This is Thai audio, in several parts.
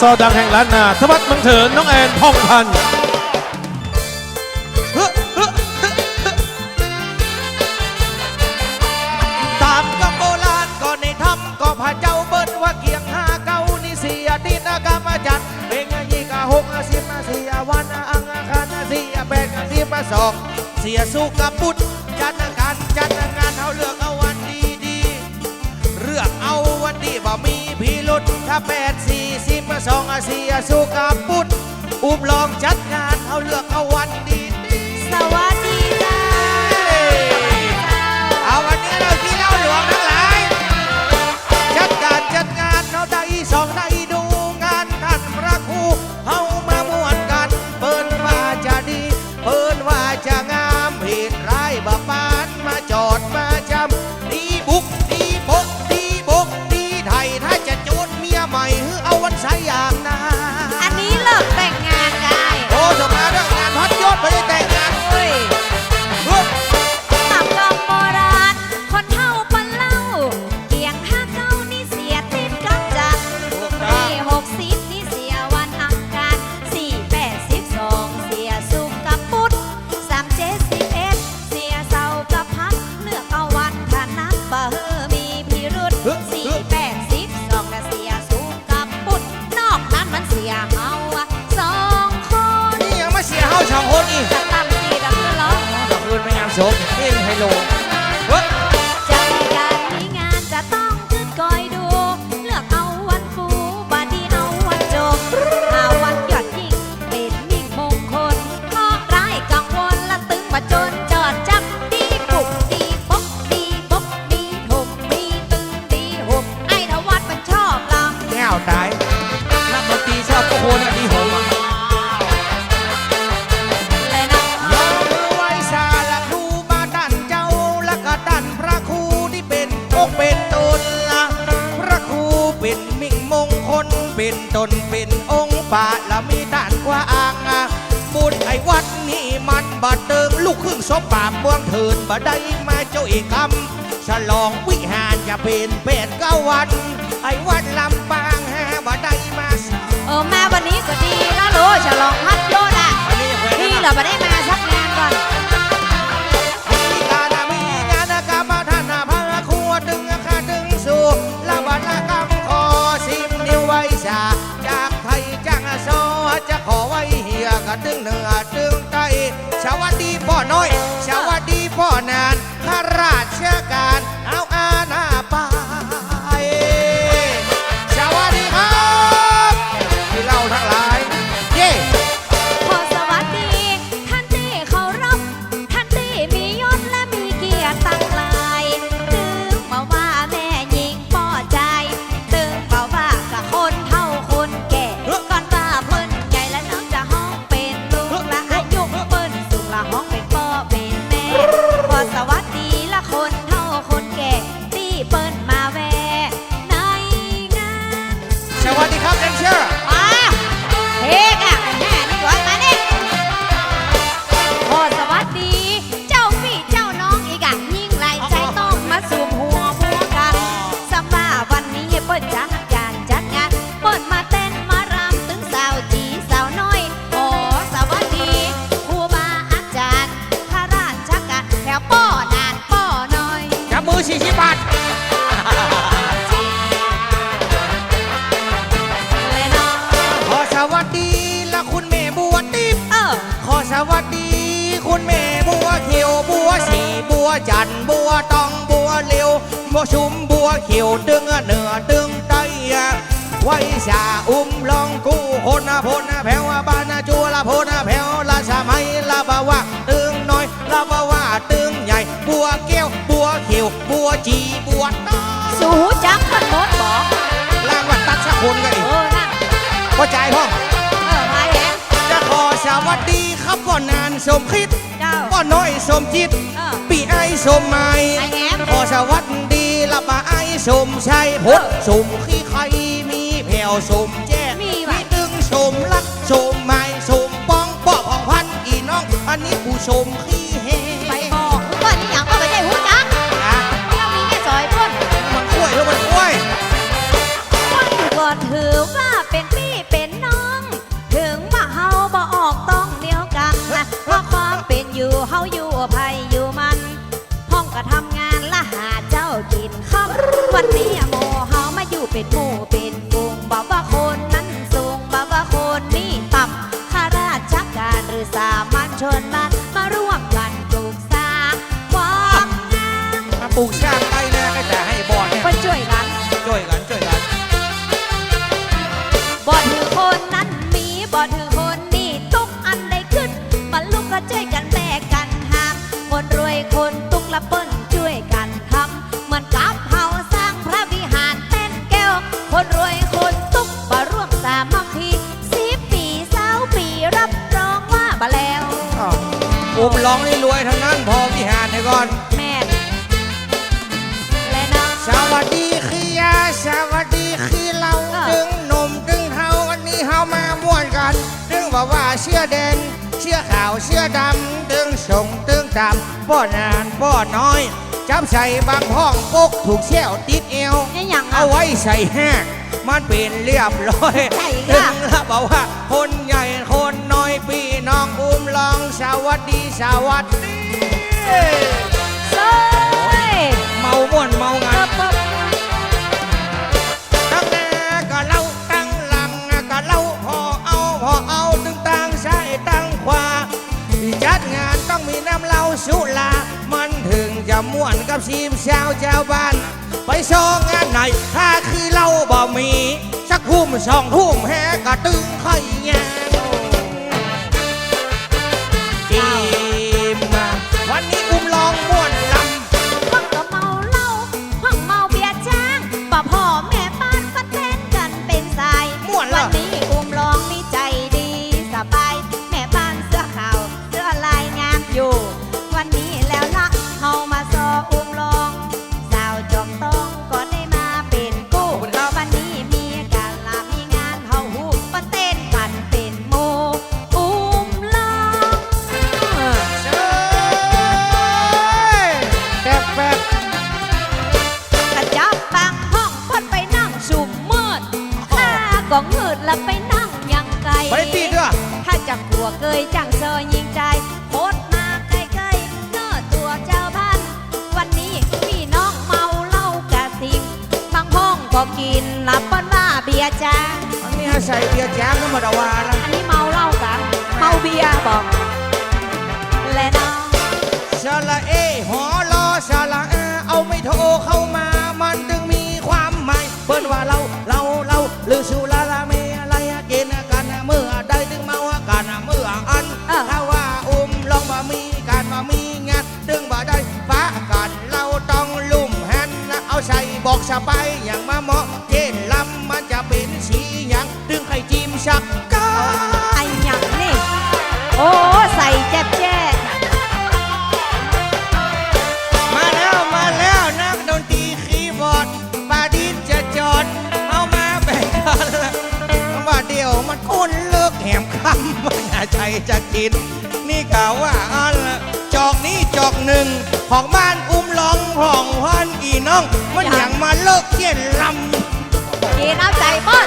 ซอดังแห่งล้านนาทวัสดมังเถินน้องแอนพ่องพันธ์ตามกับโบราณก็ในถ้ำก็พระเจ้าเบิ้นว่าเกียงห้าเก้านี่เสียดินกรรมจัดเบงยี่กะหกสิบเสียวันอังคารเสียแปดสิบสองเสียสุกับปุตจันการจันงานเอาเลือกเอาวันดีดีเลือกเอาวันดีบ่มีพิรุษถ้าแปดสี มาส่องอาเซียสู้กับพุทธอุ้มลองจัดงานเอาเลือกเอาวันดี 行，欢迎，海龙。 เป็นตนเป็นองค์ป่าละมีด่านกว่าอ่างบุญไอ้วัดนี่มันบัดเติมลูกครึ่งสมป่าเมืงเถินบ่ได้มาเจ้าเอกคำฉลองวิหารจะเป็นเป็ดก้าวัน ไอ้วัดลำปางฮะบ่ได้มาเออมาวันนี้ก็ดีแล้วลูกฉลองฮัดโยดะที่เราบ่ได้มาสักงานก่อน บ่ชุมบัวเขียวตึงเหนือตึงใต้ไว้สาอุ้มลองกู้คนพนแผ่วบานจัวละพนแผ่วละสมัยละบาวะตึงน้อยละบาวะตึงใหญ่บัวเกี้ยวบัวเขียวบัวจีบัวน้อยสู่จักคนโดนบอกล่างวัดตัดสะคนกันอีกเข้าใจพ่อจะขอสวัสดีครับว่อนานสมคิดว่อน้อยสมจิตปีไอสมไม้ขอสวัสดี มาไอ้สุมชายพดสุ่มขี้ไข่มีแผ่วสุมเจ ถือคนนี้ทุกอันได้ขึ้นมาลุกก็ช่วยกันแบกกันหามคนรวยคนตุกละเปิ้นช่วยกันทำเหมือนกับเฮาสร้างพระวิหารเต้นแก้ว คนรวยคนตุกมาร่วมสามัคคีสิบปีสาวปีรับรองว่ามาแล้วอ้าวอุ้มร้องนี่รวยทั้งนั้นพอที่หารให้ก่อน แม่นและน้องสวัสดีคือยาสวั ดึงบอกว่าเชื่อแดนเชื่อขาวเชื่อดำดึงส่งดึงตามป้อนานป้อนน้อย จับใส่บางห้องปกถูกเชี่ยวติดเอว นี่หยังอะเอาไว้ใส่แห้งมันเป็นเรียบร้อยใช่ดึค่ะงแล้วบอกว่า คนใหญ่คนน้อยพี่น้องอุ้มลองสวัสดีสวัสดีโซ่ยเมาม่วนเมางาน เปิบตั้ง ต้องมีน้ำเหล้าสุลามันถึงจะม่วนกับชีมชาวเจ้าบ้าน ไปโชว์งานไหนถ้าคือเหล้าบ่มี สักทุ่มสองทุ่มแฮกะตึงไข่แง ยจังเซอยิงใจโคตรมาใกล้ๆเนื้อตัวเจ้าบ้านวันนี้พี่น้องเมาเหล้ากะทิงบางห้องก็กินนับเปิ้นว่าเบียร์จ้าอันนี้ใส่เบียร์แจ้งก็มาดาวาละอันนี้เมาเหล้ากันเมาเบียร์บอกและน้องสละเอหอรอสละอาเอาไม่โทรเข้ามา มันจึงมีความหมายเปิ้นว่าเราเราเรา ใจจะกิน นี่กล่าวว่าอันจอกนี้จอกหนึ่งของบ้านอุ้มลองของฮ้อนอีน้อง มันอย่างมาเลิกเที่ยนลำ กีน้ำใจหมด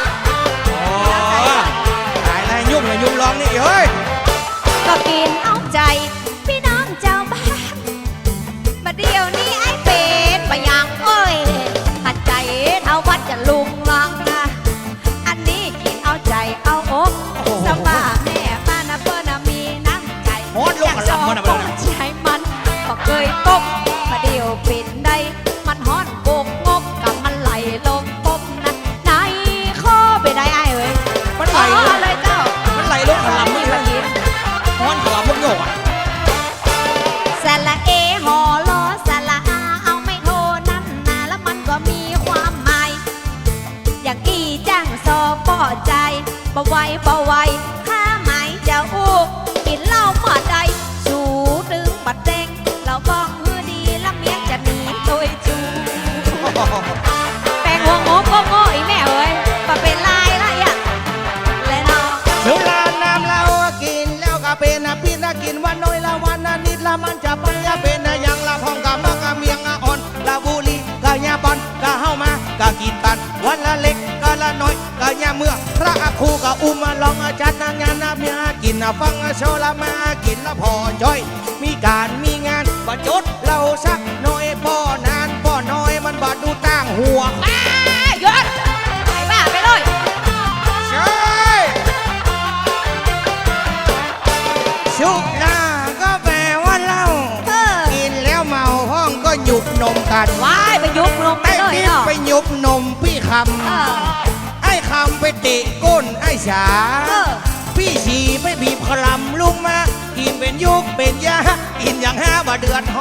เคยตกมาเดียวเป็นได้มันฮ้อนโกกงกกับมันไหลลงปมนะไหนข้อไปได้ไอ้เว้ยมันไหลอ๋อเลยเจ้า มันไหลลงขลำมึงมากินฮ้อนขลำมึงโยกอะสระเอหอลอสระอาเอาไม่โทนั่นนาแล้วมันก็มีความหมาย อย่างอีจ้างซอป่อใจบ่ไหวบ่ไว ยละวันนานิดละมันจะปัญญาเป็นนะยังละพองกะมักกะเมียงอะอ่อนละบุรีกะยาบอนกะเฮามากะกินตันวันละเล็กกะละน้อยกะยาเมื่อพระครูกะอุ้มมาลองอาจัดนางงานนะเมียกินนะฟังโชละมากินละพอจ้อย มีการมีงานประจด จุบนมพี่คำไอ้คำไปเตะก้นไอ้ฉาพี่ฉีไปบีบคลำลุงมากินเป็นยุกเป็นยากินอย่างห้าบ่เดือดห